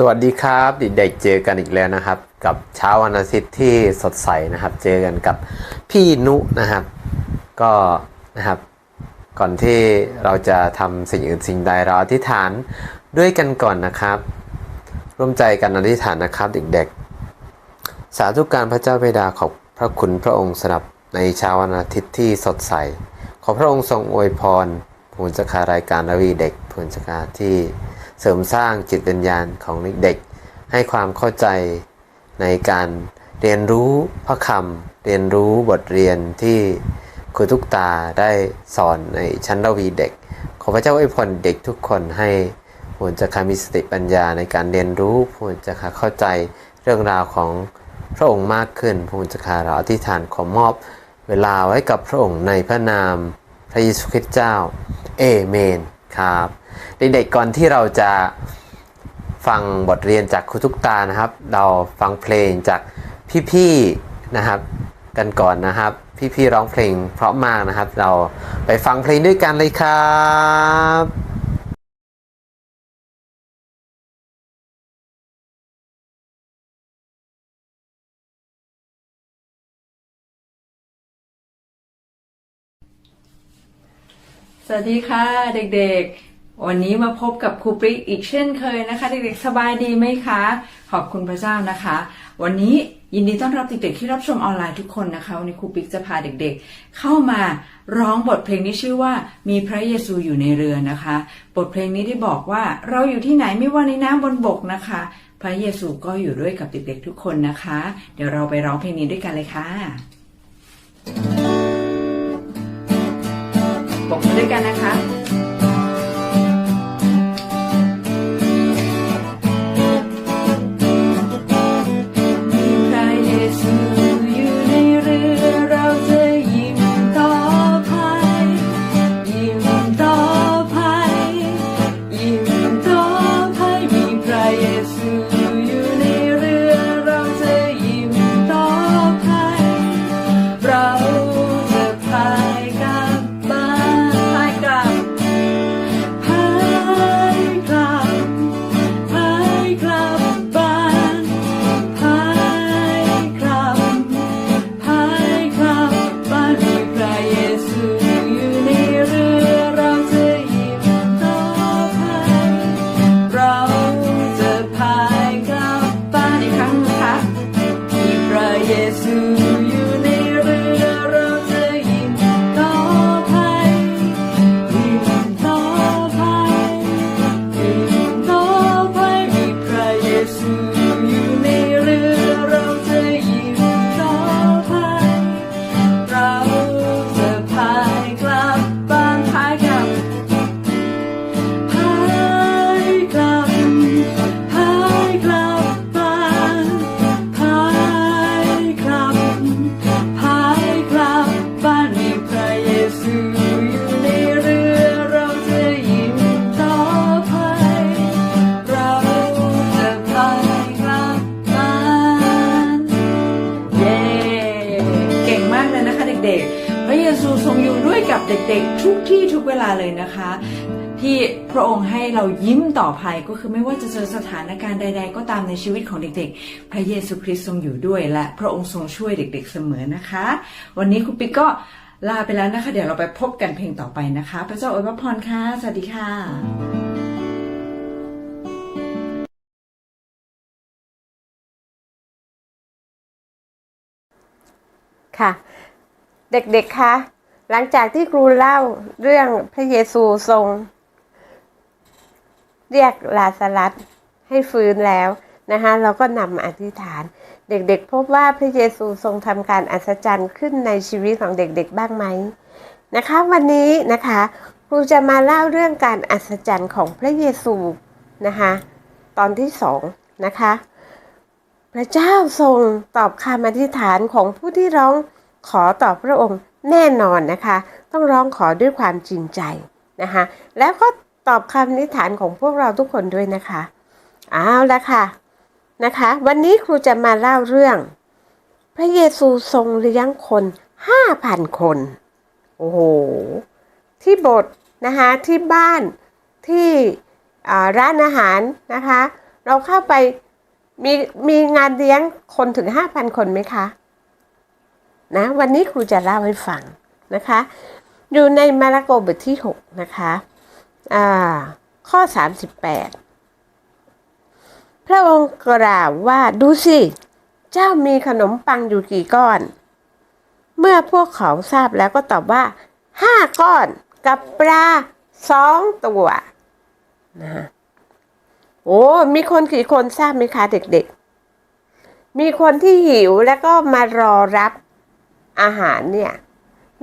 สวัสดีครับเด็กๆเจอกันอีกแล้วนะครับ กับเช้าวันอาทิตย์ที่สดใสนะครับ เจอกันกับพี่นุนะครับ ก็นะครับ ก่อนที่เราจะทำสิ่งอื่นสิ่งใดเราอธิษฐานด้วยกันก่อนนะครับ ร่วมใจกันอธิษฐานนะครับเด็กๆ สาธุการพระเจ้าบิดาขอบพระคุณพระองค์สำหรับในเช้าวันอาทิตย์ที่สดใส ขอพระองค์ทรงอวยพรผลจักรายการนวีเด็กผลจักรที่ เสริมสร้างจิตวิญญาณของเด็ก ให้ความเข้าใจในการเรียนรู้พระคำเรียนรู้บทเรียนที่ครูทุกตาได้สอนในชั้นระวีเด็ก ขอพระเจ้าอวยพรเด็กทุกคนให้ผลจักรมีสติปัญญาในการเรียนรู้ผลจักรเข้าใจเรื่องราวของพระองค์มากขึ้นผลจักรเราอธิษฐานขอมอบ เวลาไว้กับพระองค์ในพระนามพระเยซูคริสต์เจ้า เอเมน ครับเด็กๆก่อนที่เราจะฟังบทเรียนจากครูทุกตานะครับ เราฟังเพลงจากพี่ๆนะครับ กันก่อนนะครับ พี่ๆร้องเพลงเพราะมากนะครับ เราไปฟังเพลงด้วยกันเลยครับ สวัสดีค่ะเด็กๆ วันนี้มาพบกับครูปริอีกเช่นเคยนะคะ เด็กๆ สบายดีไหมคะ ขอบคุณพระเจ้านะคะ วันนี้ยินดีต้อนรับเด็กๆ ที่รับชมออนไลน์ทุกคนนะคะวันนี้ครูปริกจะพาเด็กๆ เข้ามาร้องบทเพลงที่ชื่อว่ามีพระเยซูอยู่ในเรือนะคะ บทเพลงนี้ได้บอกว่าเราอยู่ที่ไหนไม่ว่าในน้ำบนบกนะคะ พระเยซูก็อยู่ด้วยกับเด็กๆทุกคนนะคะ เดี๋ยวเราไปร้องเพลงนี้ด้วยกันเลยค่ะ บอกมือด้วยกันนะคะ ระองค์ให้เรายิ้มต่อภัยก็คือไม่ว่าจะเจอสถานการณ์ใด ๆ ก็ตามในชีวิตของเด็ก ๆ พระเยซูคริสต์ทรงอยู่ด้วย และพระองค์ทรงช่วยเด็ก ๆ เสมอนะคะ วันนี้ครูปิ๊กก็ลาไปแล้วนะคะ เดี๋ยวเราไปพบกันเพลงต่อไปนะคะ พระเจ้าอวยพระพรค่ะ สวัสดีค่ะค่ะเด็กๆคะหลังจากที่ครูเล่าเรื่องพระเยซูทรง เรียกลาซารัสให้ฟื้นแล้วนะคะเราก็นำอธิษฐาน เด็กๆ พบว่าพระเยซูทรงทำการอัศจรรย์ขึ้นในชีวิตของเด็กๆบ้างไหมนะคะ วันนี้นะคะครูจะมาเล่าเรื่องการอัศจรรย์ของพระเยซูนะคะตอนที่สองนะคะพระเจ้าทรงตอบคำอธิษฐานของผู้ที่ร้องขอต่อพระองค์แน่นอนนะคะ ต้องร้องขอด้วยความจริงใจนะคะแล้วก็ ตอบคำอธิฐานของพวกเราทุกคนด้วยนะคะเอาละค่ะนะคะ วันนี้ครูจะมาเล่าเรื่อง พระเยซูทรงเลี้ยงคนห้าพันคน โอ้โห ที่โบสถ์นะคะที่บ้านที่ร้านอาหารนะคะ เราเข้าไปมีมีงานเลี้ยงคนถึงห้าพันคนไหมคะนะวันนี้ครูจะเล่าให้ฟังนะคะ อยู่ในมาระโกบทที่ 6 นะคะ อ่า ข้อ 38 พระองค์กล่าวว่าดูสิ เจ้ามีขนมปังอยู่กี่ก้อน เมื่อพวกเขาทราบแล้วก็ตอบว่าห้าก้อนกับปลาสองตัวนะฮะโอ้ มีคนกี่คนทราบไหมคะเด็กๆ มีคนที่หิวแล้วก็มารอรับอาหารเนี่ย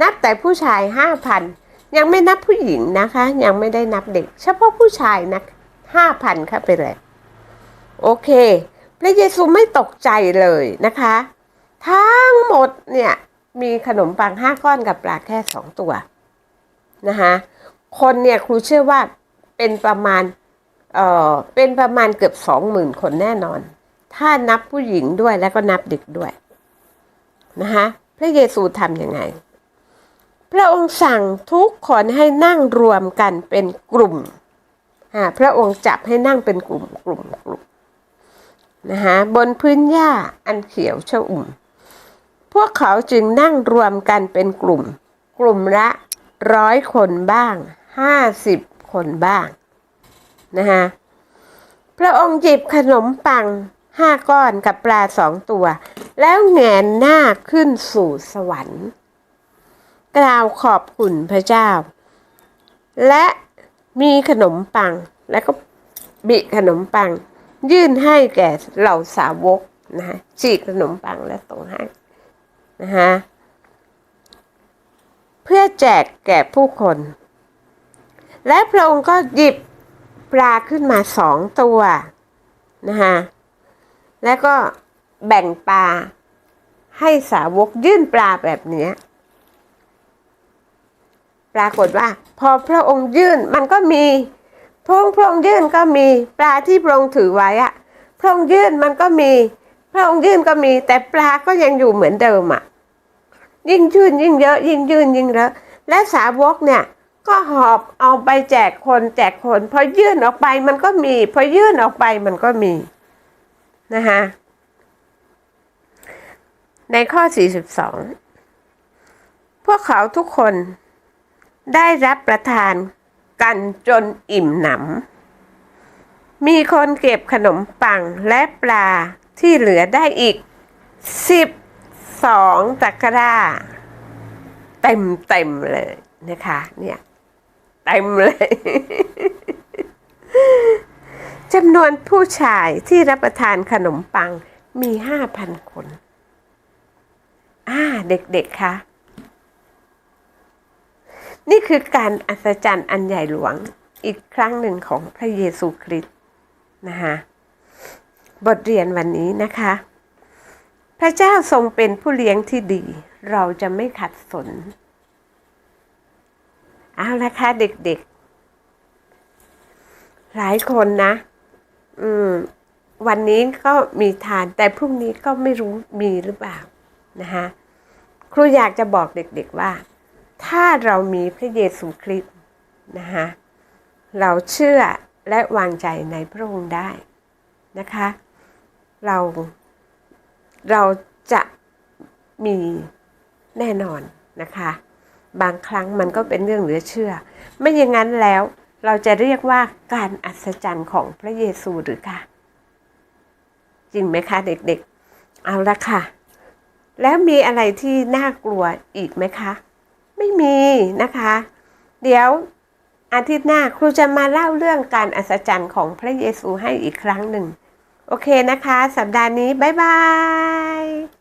นับแต่ผู้ชายห้าพัน ยังไม่นับผู้หญิงนะคะ ยังไม่ได้นับเด็ก เฉพาะผู้ชายนะห้าพันครับไปเลย โอเค พระเยซูไม่ตกใจเลยนะคะ ทั้งหมดเนี่ย มีขนมปังห้าก้อนกับปลาแค่สองตัวนะคะคนเนี่ยครูเชื่อว่าเป็นประมาณเอ่อเป็นประมาณเกือบสองหมื่นคนแน่นอน ถ้านับผู้หญิงด้วยแล้วก็นับเด็กด้วยนะคะพระเยซูทำยังไง พระองค์สั่งทุกคนให้นั่งรวมกันเป็นกลุ่มพระองค์จับให้นั่งเป็นกลุ่มกลุ่มกลุ่มนะคะบนพื้นหญ้าอันเขียวชอุ่ม พวกเขาจึงนั่งรวมกันเป็นกลุ่ม กลุ่มละร้อยคนบ้างห้าสิบคนบ้างนะคะพระองค์หยิบขนมปังห้าก้อนกับปลาสองตัว แล้วแงนหน้าขึ้นสู่สวรรค์ กล่าวขอบคุณพระเจ้า และมีขนมปังแล้วก็บิขนมปัง ยื่นให้แก่เหล่าสาวกนะฮะฉีกขนมปังและส่งให้นะคะเพื่อแจกแก่ผู้คน และพระองค์ก็หยิบปลาขึ้นมาสองตัวนะคะแล้วก็แบ่งปลาให้สาวกยื่นปลาแบบนี้ ปรากฏว่า พอพระองค์ยื่นมันก็มีพระองค์พระองค์ยื่นก็มีปลาที่พระองค์ถือไว้อะพระองค์ยื่นมันก็มี พระองค์ยื่นก็มี แต่ปลาก็ยังอยู่เหมือนเดิมอะยิ่งยื่นยิ่งเยอะยิ่งยื่นยิ่งเยอะและสาวกเนี่ยก็หอบเอาไปแจกคนแจกคน พอยื่นออกไปมันก็มี พอยื่นออกไปมันก็มีนะคะในข้อ 42 พวกเขาทุกคน ได้รับประทานกันจนอิ่มหนำ มีคนเก็บขนมปังและปลาที่เหลือได้อีกสิบสองตะกร้า เต็มเต็มเลยนะคะ เนี่ยเต็มเลยจำนวนผู้ชายที่รับประทานขนมปังมีห้าพันคน อ่า เด็กๆคะ นี่คือการอัศจรรย์อันใหญ่หลวงอีกครั้งหนึ่งของพระเยซูคริสต์นะคะบทเรียนวันนี้นะคะ พระเจ้าทรงเป็นผู้เลี้ยงที่ดี เราจะไม่ขัดสน เอาละค่ะเด็กๆ หลายคนนะ อืม วันนี้ก็มีทาน แต่พรุ่งนี้ก็ไม่รู้มีหรือเปล่านะคะครูอยากจะบอกเด็กๆว่า ถ้าเรามีพระเยซูคริสต์นะคะเราเชื่อและวางใจในพระองค์ได้นะคะ เราเราจะมีแน่นอนนะคะ บางครั้งมันก็เป็นเรื่องเหลือเชื่อ ไม่อย่างนั้นแล้วเราจะเรียกว่าการอัศจรรย์ของพระเยซูหรือคะจริงไหมคะเด็กๆ เอาละค่ะ แล้วมีอะไรที่น่ากลัวอีกไหมคะ ไม่มีนะคะ เดี๋ยวอาทิตย์หน้าครูจะมาเล่าเรื่องการอัศจรรย์ของพระเยซูให้อีกครั้งหนึ่ง โอเคนะคะ สัปดาห์นี้ บ๊ายบาย